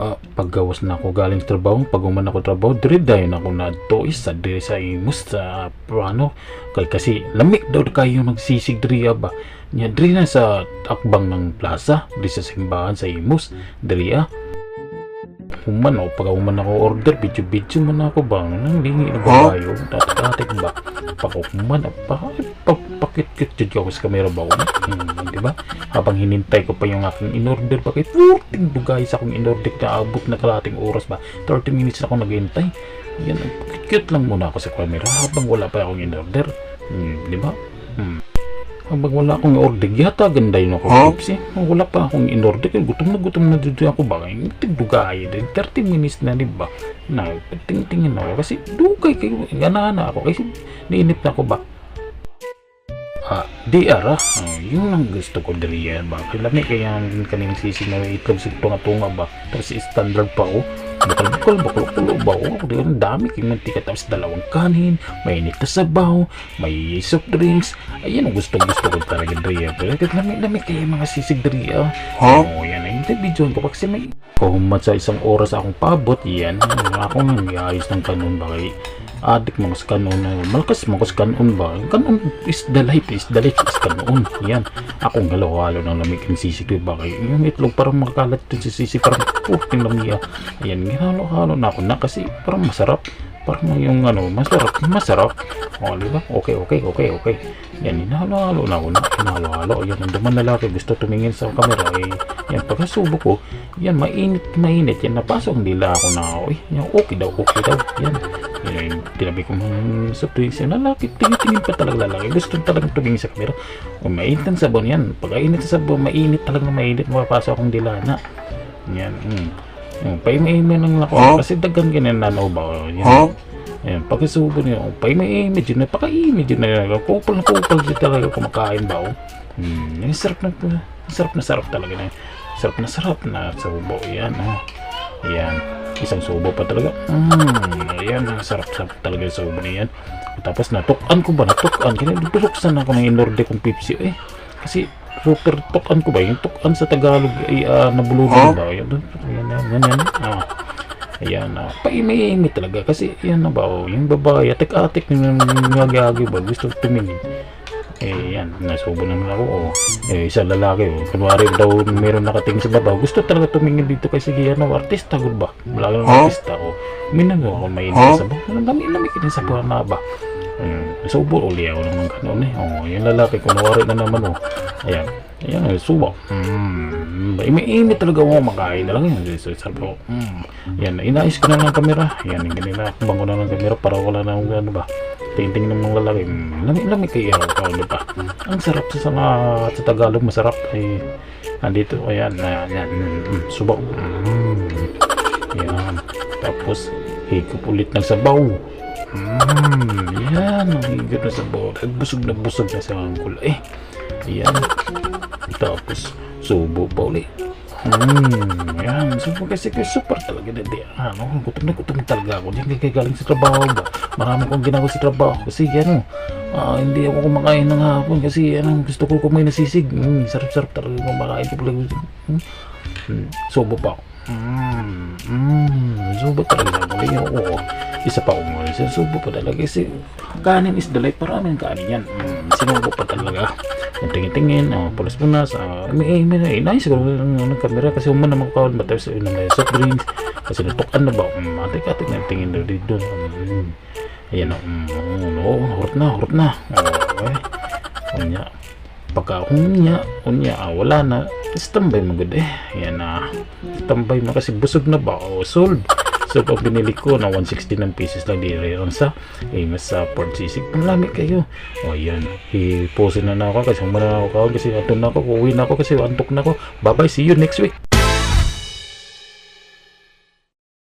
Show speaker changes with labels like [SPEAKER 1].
[SPEAKER 1] ah, paggawas na ako galing sa trabaho, pag uman ako trabaho, dire dayon ako na to isa dire sa imus sa ano kay kasi lamig daw kayo magsisig diri ba. Nya diri na sa akbang ng plaza, diri sa simbahan sa imus, diri ah. Human o pag uman ako order, video video man ako ba nang lingi na babayo, dati ba. Pakuman pa pa pakit-kit jud ako sa kamera ba hmm, di ba? Habang hinintay ko pa yung aking in-order, bakit 14 dugay sa akong in-order na abot na kalating oras ba? 30 minutes na ako naghihintay. Yan, cute lang muna ako sa camera habang wala pa akong in-order. Hmm, di ba? Hmm. Habang wala akong order, yata ganda yun ako,
[SPEAKER 2] Huh?
[SPEAKER 1] Pips, eh. Wala pa akong in-order, gutom na gutom na dito ako ba? Tigdugay din, 30 minutes na, di ba? Na, tingtingin ako, kasi dugay kayo, gana ako, kasi niinip na ako ba? Ah, di ara. Ah, yun ang gusto ko diri yan ba. Kailangan kaya ang kaning sisi na itlog sa tunga-tunga ba. Tapos standard pa ko. Bakal-bakal, bakal-kulo ba ko. Di ang dami kay mantika tapos dalawang kanin, may init na sabaw, may soft drinks. Ayan ang gusto-gusto ko talaga diri yan. Pero lami-lami kaya mga sisig diri ah.
[SPEAKER 2] Huh?
[SPEAKER 1] Oo, yan ay hindi video ko kasi may kuhumat sa isang oras akong pabot yan. Ako nga ayos ng kanon ba kay adik mo sa kanon malakas mo sa kanon ba? Kanon is the life is the life is kanon. Yan. Akong halo-halo ng lamig ng sisig ko ba yung itlog parang makalat dun sa sisig parang puting lamia ayan ginalo-halo na ako na kasi parang masarap parang yung ano masarap masarap. O di ba? Okay okay okay okay. Yan hinalo-halo na ako na hinalo-halo yan ang duman lalaki gusto tumingin sa camera eh. Yan pagkasubo ko yan mainit mainit. Yan napasok ang dila ako na oy yan okay daw okay daw. Yan yan tinabi ko mga surprise yung lalaki tingin-tingin pa talaga lalaki. Gusto talagang tumingin sa camera. Kung mainit ang sabon yan pag init sa sabon mainit talaga mainit. Mapapasok akong dila na. Yan hmm. Yung paimay-imay ng lako.
[SPEAKER 2] Huh?
[SPEAKER 1] kasi dagan ganyan na ba yan
[SPEAKER 2] Huh?
[SPEAKER 1] Ayan, pagkasubo niyo, oh, paimay-imay dyan na, pakaimay dyan na, kupal na kupal dyan talaga kumakain ba, oh. Hmm, yung sarap na, sarap na sarap talaga na, sarap na sarap na subo, yan, oh. Ayan, isang subo pa talaga, hmm, ayan, sarap-sarap talaga yung subo na yan. Tapos natukan ko ba, natukan, kinabuksan ako ng inorde kong Pepsi, eh, kasi super tukan ko ba, yung tukan sa Tagalog, ay, uh, nabulugan
[SPEAKER 2] Huh?
[SPEAKER 1] ba, yan, yan, yan, yan, yan, ah. Ayan na, paimi-imi talaga kasi yan na ba, oh, yung babae, atik-atik yung nagagagi ba, gusto tumingin. Eh, yan, nasubo naman ako, oh. Eh, isa lalaki, oh. Kunwari daw meron nakatingin sa baba, gusto talaga tumingin dito kasi ano, artista, good ba? Wala lang
[SPEAKER 2] Huh?
[SPEAKER 1] artista, oh. Minano ako may
[SPEAKER 2] Huh?
[SPEAKER 1] sa baba, ang dami-dami kinin sa buwan na ba? Hmm, subo uli ako naman ganun eh. Oh, yung lalaki, kunwari na naman, oh. Ayan, ayan, eh, subo. Hmm, imi-imi talaga ako makain na lang yun. So, sabi ko, hmm, yan, inayos ko na ng kamera. Yan, yung ganila, bango na ng kamera para wala na akong ano ba. Tingting ng mga lalaki. Hmm, lami-lami kaya ako, ano ba. Ang sarap sa sa, sa Tagalog, masarap. Eh, andito, ayan, na, yan, mm, subo. Hmm, yan. Tapos, higop ulit ng sabaw. Hmm, yan, higop na sabaw. Busog na busog na sa angkol. Eh, yan. Tapos, subo pa ulit. Hmm, yan. Subo kasi kasi super talaga na di. Ano, gutom na gutom talaga ako. Diyan kaya galing sa trabaho ba? Marami kong ginagawa sa trabaho. Kasi ano, ah, hindi ako kumakain ng hapon kasi ano, gusto ko kumain na sisig. Hmm, sarap-sarap talaga kumakain. Hmm, hmm, subo pa ako. Hmm, hmm, subo talaga ako. Ngayon, oo. Isa pa sa subo pa talaga kasi kanin is the life. Maraming kanin yan. Hmm, sinubo pa talaga. Yung tingin-tingin, oh, pulas-pulas, ah, may, may, may, nice ko ng, ng camera kasi umana naman kawan ba tayo sa inom na soft drinks kasi natukan na ba, um, atik-atik na tingin na dito. Um, ayan, um, oh, hurot na, hurot na. Oh, eh. Unya, pagka unya, unya, ah, wala na, standby mo good eh. Ayan na, standby mo kasi busog na ba, oh, sold. So, pag binili ko na 160 ng pieces lang di rin sa mas sa port sisig. Panglami kayo. O, yan. I-pose na na ako kasi humana na ako kasi atun na ako. Uwi na ako kasi antok na ako. Bye-bye. See you next week.